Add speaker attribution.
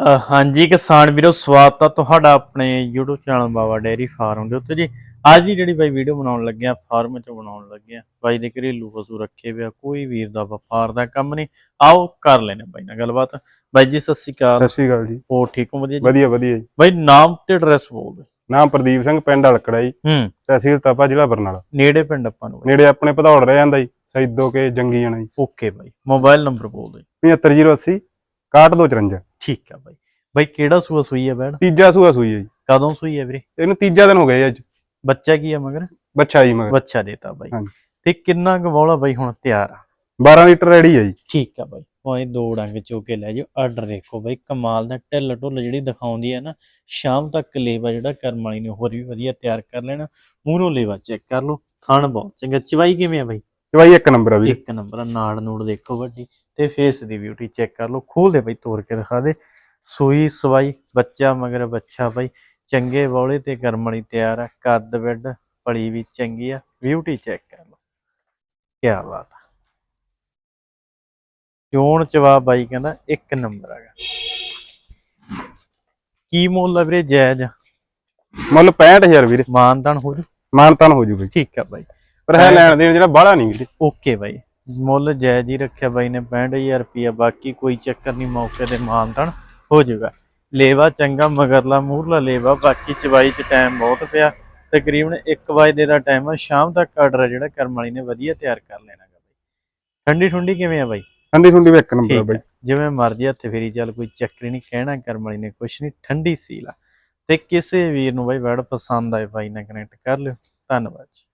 Speaker 1: ਹਾਂਜੀ ਕਿਸਾਨ ਵੀਰੋ ਸਵਾਗਤ ਆ ਤੁਹਾਡਾ ਆਪਣੇ YouTube channel Baba dairy farm ਦੇ ਉੱਤੇ ਜੀ। ਅੱਜ ਦੀ ਜਿਹੜੀ ਬਾਈ ਵੀਡੀਓ ਬਣਾਉਣ ਲੱਗੇ ਆ ਫਾਰਮ ਚ ਬਣਾਉਣ ਲੱਗੇ ਆ। ਬਾਈ ਦੇ ਘਰੇਲੂ ਪਸ਼ੂ ਰੱਖੇ ਹੋਏ ਆ ਕੋਈ ਵੀਰ ਦਾ ਵਪਾਰ ਦਾ ਕੰਮ ਨਹੀਂ। ਆਓ ਕਰ ਲੈਣੇ ਬਾਈ ਨਾਲ ਗੱਲਬਾਤ। ਬਾਈ ਜੀ ਸਤਿ ਸ਼੍ਰੀ ਅਕਾਲ।
Speaker 2: ਸਤਿ ਸ਼੍ਰੀ ਅਕਾਲ ਜੀ।
Speaker 1: ਹੋਰ ਠੀਕ ਹੋ ਵਧੀਆ ਜੀ?
Speaker 2: ਵਧੀਆ ਵਧੀਆ ਜੀ।
Speaker 1: ਬਾਈ ਨਾਮ ਤੇ ਐਡਰੈਸ ਬੋਲ ਦਿਓ।
Speaker 2: ਨਾਮ ਪ੍ਰਦੀਪ ਸਿੰਘ ਪਿੰਡ ਹਲਕੜਾ ਜੀ।
Speaker 1: ਹੂੰ।
Speaker 2: ਤਹਿਸੀਲ ਤਪਾ ਜ਼ਿਲ੍ਹਾ ਬਰਨਾਲਾ।
Speaker 1: ਨੇੜੇ ਪਿੰਡ ਆਪਾਂ ਨੂੰ
Speaker 2: ਨੇੜੇ ਆਪਣੇ ਭਦੌੜ ਰਹਿ ਜਾਂਦਾ ਜੀ ਸੈਦੋ ਕੇ ਜੰਗੀ ਜਾਣਾ ਜੀ।
Speaker 1: ਓਕੇ ਬਾਈ ਮੋਬਾਈਲ ਨੰਬਰ ਬੋਲ ਦਿਓ
Speaker 2: 75080 6254
Speaker 1: ਠੀਕ ਆ ਬਾਈ। ਬਾਈ ਕਿਹੜਾ ਸੂਆ ਸੂਈ ਆ ਬੈੜ
Speaker 2: ਤੀਜਾ ਸੂਆ ਸੂਈ ਹੈ ਜੀ।
Speaker 1: ਕਦੋਂ ਸੂਈ ਆ ਵੀਰੇ?
Speaker 2: ਇਹਨੂੰ ਤੀਜਾ ਦਿਨ ਹੋ ਗਿਆ ਜੀ ਅੱਜ।
Speaker 1: ਬੱਚਾ ਕੀ ਆ ਮਗਰ?
Speaker 2: ਬੱਚਾ ਜੀ ਮਗਰ।
Speaker 1: ਬੱਚਾ ਦੇਤਾ ਬਾਈ। ਤੇ ਕਿੰਨਾ ਕੁ ਬੌਲਾ ਬਾਈ ਹੁਣ ਤਿਆਰ ਆ?
Speaker 2: 12 ਲੀਟਰ ਰੈਡੀ ਹੈ ਜੀ।
Speaker 1: ਠੀਕ ਆ ਬਾਈ। ਭਾਵੇਂ ਦੋ ਡੰਗ ਚੋ ਕੇ ਲੈ ਜਾਓ ਆਰਡਰ ਦੇਖੋ ਬਾਈ ਕਮਾਲ ਦਾ ਢਿੱਲ ਢੁੱਲ ਜਿਹੜੀ ਦਿਖਾਉਂਦੀ ਹੈ ਨਾ ਸ਼ਾਮ ਤੱਕ ਲੇਵਾ ਜਿਹੜਾ ਕਰਮ ਵਾਲੀ ਨੇ ਹੋਰ ਵੀ ਵਧੀਆ ਤਿਆਰ ਕਰ ਲੈਣਾ। ਮੂਹਰੋਂ ਲੇਵਾ ਚੈੱਕ ਕਰ ਲਓ। ਥਣ ਬਹੁਤ ਚੰਗਾ। ਚਵਾਈ ਕਿਵੇਂ ਆ ਬਾਈ?
Speaker 2: ਬਾਈ ਇੱਕ ਨੰਬਰ ਆ ਵੀ
Speaker 1: ਇੱਕ ਨੰਬਰ ਆ, ਨਾੜ ਨੂੜ ਦੇਖੋ ਵੱਡੀ। ਤੇ ਫੇਸ ਦੀ ਬਿਊਟੀ ਚੈੱਕ ਕਰ ਲਓ ਖੋਲ ਦੇ ਬਾਈ ਤੋੜ ਕੇ ਦਿਖਾ ਦੇ। ਸੂਈ ਸਵਾਈ ਬੱਚਾ ਮਗਰ ਬੱਚਾ ਬਾਈ ਚੰਗੇ ਬੌਲੇ ਤੇ ਵਾਲੀ ਤਿਆਰ ਆ ਕੱਦ ਬੈੱਡ ਪਲੀ ਵੀ ਚੰਗੀ ਆ ਬਿਊਟੀ ਚੈੱਕ ਕਰ ਲਓ। ਕੀ ਬਾਤ ਆ। ਚੋਣ ਚਵਾ ਬਾਈ ਕਹਿੰਦਾ ਇੱਕ ਨੰਬਰ ਹੈਗਾ। ਕੀ ਮੁੱਲ ਆ ਵੀਰੇ ਜਾਇਜ਼?
Speaker 2: ਮੁੱਲ 65000 ਵੀਰੇ।
Speaker 1: ਮਾਨਦਾਨ ਹੋ ਜੂ।
Speaker 2: ਮਾਨਤਾਨ ਹੋ ਜੂ ਬਈ।
Speaker 1: ਠੀਕ ਆ ਬਾਈ।
Speaker 2: ਪਰ ਹੈ ਲੈਣ ਦੇਣ ਜਿਹੜਾ ਬਾਹਲਾ ਨਹੀਂ ਵੀਰੇ।
Speaker 1: ਓਕੇ ਬਾਈ। ਮੁੱਲ ਜਾਇਜ਼ ਹੀ ਰੱਖਿਆ ਬਾਈ ਨੇ 65000 ਰੁਪਿਆ ਬਾਕੀ ਕੋਈ ਚੱਕਰ ਨਹੀਂ ਮੌਕੇ ਤੇ ਮਾਨਦਾਨ ਹੋ ਜਾਊਗਾ। ਲੇਵਾ ਚੰਗਾ ਮਗਰਲਾ ਮੂਹਰਲਾ ਲੇਵਾ ਬਾਕੀ ਚਵਾਈ ਚ ਟਾਈਮ ਬਹੁਤ ਪਿਆ। ਤਕਰੀਬਨ 1 ਵਜੇ ਦਾ ਟਾਈਮ ਆ ਸ਼ਾਮ ਤੱਕ ਆਰਡਰ ਜਿਹੜਾ ਕਰਮ ਵਾਲੀ ਨੇ ਵਧੀਆ ਤਿਆਰ ਕਰ ਲੈਣਾ ਬਾਈ। ਠੰਡੀ ਠੁੰਡੀ ਕਿਵੇਂ ਆ ਬਾਈ?
Speaker 2: ਠੰਡੀ ਠੁੰਡੀ ਵੀ ਇੱਕ ਨੰਬਰ ਬਾਈ।
Speaker 1: ਜਿਵੇਂ ਮਰਜ਼ੀ ਹੱਥ ਫੇਰੀ ਚੱਲ ਕੋਈ ਚੱਕਰ ਨਹੀਂ ਕਹਿਣਾ ਕਰਮ ਵਾਲੀ ਨੇ ਕੁਛ ਨਹੀਂ ਠੰਡੀ ਸੀਲ ਆ। ਤੇ ਕਿਸੇ ਵੀਰ ਨੂੰ ਬਾਈ ਵੜ ਪਸੰਦ ਆਏ ਬਾਈ ਨਾਲ ਕਨੈਕਟ ਕਰ ਲਿਓ। ਧੰਨਵਾਦ ਜੀ।